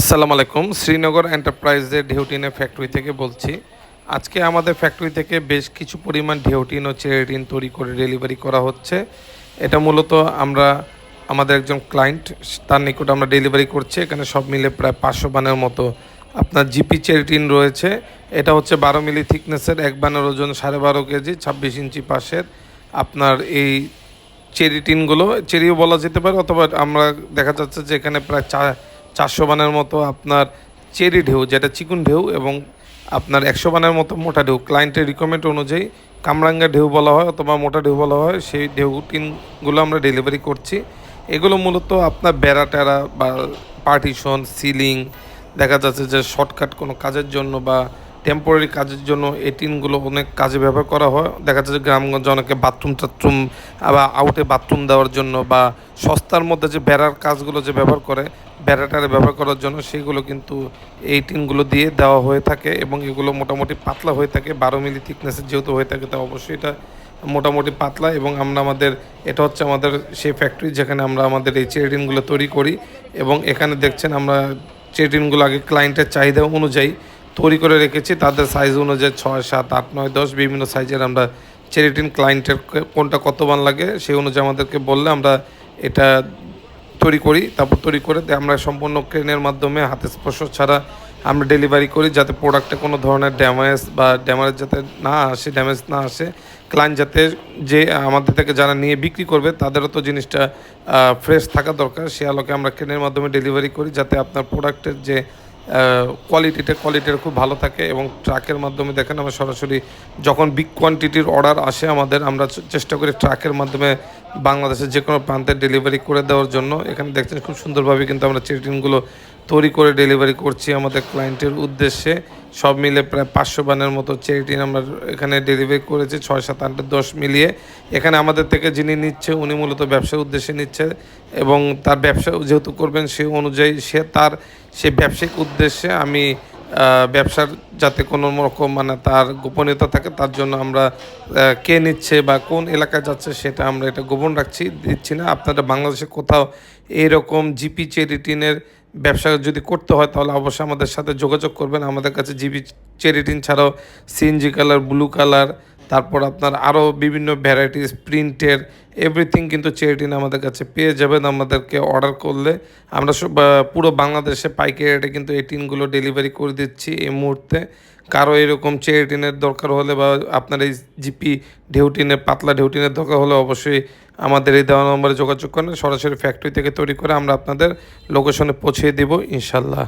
আসসালামু আলাইকুম, শ্রীনগর এন্টারপ্রাইজের ঢেউটিনের ফ্যাক্টরি থেকে বলছি। আজকে আমাদের ফ্যাক্টরি থেকে বেশ কিছু পরিমাণ ঢেউটিন ও চেরিটিন তৈরি করে ডেলিভারি করা হচ্ছে। এটা মূলত আমরা, আমাদের একজন ক্লায়েন্ট তার নিকট আমরা ডেলিভারি করছি। এখানে সব মিলে প্রায় পাঁচশো বানের মতো আপনার জিপি চেরিটিন রয়েছে। এটা হচ্ছে বারো মিলি থিকনেসের এক বানের ওজন সাড়ে বারো কেজি, ছাব্বিশ ইঞ্চি পাশের আপনার এই চেরিটিনগুলো চেরিও বলা যেতে পারে, অথবা আমরা দেখা যাচ্ছে যে এখানে প্রায় চা চারশো বানের মতো আপনার চেরি ঢেউ, যেটা চিকুন ঢেউ এবং আপনার একশো বানের মতো মোটা ঢেউ। ক্লায়েন্টের রিকোয়ারমেন্ট অনুযায়ী কামরাঙ্গা ঢেউ বলা হয় অথবা মোটা ঢেউ বলা হয়, সেই ঢেউ টিনগুলো আমরা ডেলিভারি করছি। এগুলো মূলত আপনার বেড়া টেরা বা পার্টিশন সিলিং দেখা যাচ্ছে যে শর্টকাট কোনো কাজের জন্য বা টেম্পোরারি কাজের জন্য এই টিনগুলো অনেক কাজে ব্যবহার করা হয়। দেখা যাচ্ছে গ্রামগঞ্জে অনেকে বাথরুম টাথরুম বা আউটে বাথরুম দেওয়ার জন্য বা সস্তার মধ্যে যে বেড়ার কাজগুলো যে ব্যবহার করে, বেড়াটারে ব্যবহার করার জন্য সেগুলো কিন্তু এই টিনগুলো দিয়ে দেওয়া হয়ে থাকে এবং এগুলো মোটামুটি পাতলা হয়ে থাকে, বারো মিলি থিকনেসের যেহেতু হয়ে থাকে, তা অবশ্যই এটা মোটামুটি পাতলা এবং আমরা আমাদের, এটা হচ্ছে আমাদের সেই ফ্যাক্টরি যেখানে আমরা আমাদের এই চেরিটিনগুলো তৈরি করি এবং এখানে দেখছেন আমরা চেরিটিনগুলো আগে ক্লায়েন্টের চাহিদা অনুযায়ী তৈরি করে রেখেছি। তাদের সাইজ অনুযায়ী ছয়, সাত, আট, নয়, দশ বিভিন্ন সাইজের আমরা চেরিটিন ক্লায়েন্টের কোনটা কত মান লাগে সেই অনুযায়ী আমাদেরকে বললে আমরা এটা তৈরি করি। তারপর তৈরি করে আমরা সম্পূর্ণ ক্রেনের মাধ্যমে হাতে স্পর্শ ছাড়া আমরা ডেলিভারি করি যাতে প্রোডাক্টে কোনো ধরনের ড্যামেজ বা ড্যামেজ যাতে না আসে ড্যামেজ না আসে। ক্লায়েন্ট যাতে যে আমাদের থেকে যারা নিয়ে বিক্রি করবে তাদেরও তো জিনিসটা ফ্রেশ থাকা দরকার। সে আলোকে আমরা ক্রেনের মাধ্যমে ডেলিভারি করি যাতে আপনার প্রোডাক্টের যে কোয়ালিটিটা কোয়ালিটিটা খুব ভালো থাকে এবং ট্রাকের মাধ্যমে দেখেন আমরা সরাসরি যখন বিগ কোয়ান্টিটির অর্ডার আসে আমাদের, আমরা চেষ্টা করি ট্রাকের মাধ্যমে বাংলাদেশের যে কোনো প্রান্তে ডেলিভারি করে দেওয়ার জন্য। এখানে দেখছেন খুব সুন্দরভাবে কিন্তু আমরা চেরিটিনগুলো তৈরি করে ডেলিভারি করছি আমাদের ক্লায়েন্টের উদ্দেশ্যে। সব মিলে প্রায় পাঁচশো বানের মতো চেরিটিন আমরা এখানে ডেলিভারি করেছি, ছয়, সাত, আট, দশ মিলিয়ে। এখানে আমাদের থেকে যিনি নিচ্ছে, উনি মূলত ব্যবসার উদ্দেশ্যে নিচ্ছে এবং তার ব্যবসা যেহেতু করবেন সে অনুযায়ী সে তার, সে ব্যবসায়িক উদ্দেশ্যে আমি ব্যবসার যাতে কোনো রকম মানে তার গোপনীয়তা থাকে তার জন্য আমরা কে নিচ্ছে বা কোন এলাকায় যাচ্ছে সেটা আমরা এটা গোপন রাখছি, দিচ্ছি না। আপনারা বাংলাদেশে কোথাও এইরকম জিপি চেরিটিনের ব্যবসা যদি করতে হয় তাহলে অবশ্যই আমাদের সাথে যোগাযোগ করবেন। আমাদের কাছে জিবি চেরিটিন ছাড়াও সিএনজি কালার ব্লু কালার তারপর আপনার আরও বিভিন্ন ভ্যারাইটিস প্রিন্টের এভরিথিং কিন্তু চেরিটিন আমাদের কাছে পেয়ে যাবেন। আমাদেরকে অর্ডার করলে আমরা পুরো বাংলাদেশে পাইকারি রেটে কিন্তু এই টিনগুলো ডেলিভারি করে দিচ্ছি এই মুহূর্তে। কারও এরকম চেরিটিনের দরকার হলে বা আপনার এই জিপি ঢেউটিনের পাতলা ঢেউটিনের দরকার হলে অবশ্যই আমাদের এই দেওয়া নম্বরে যোগাযোগ করেন। সরাসরি ফ্যাক্টরি থেকে তৈরি করে আমরা আপনাদের লোকেশনে পৌঁছে দেবো ইনশাল্লাহ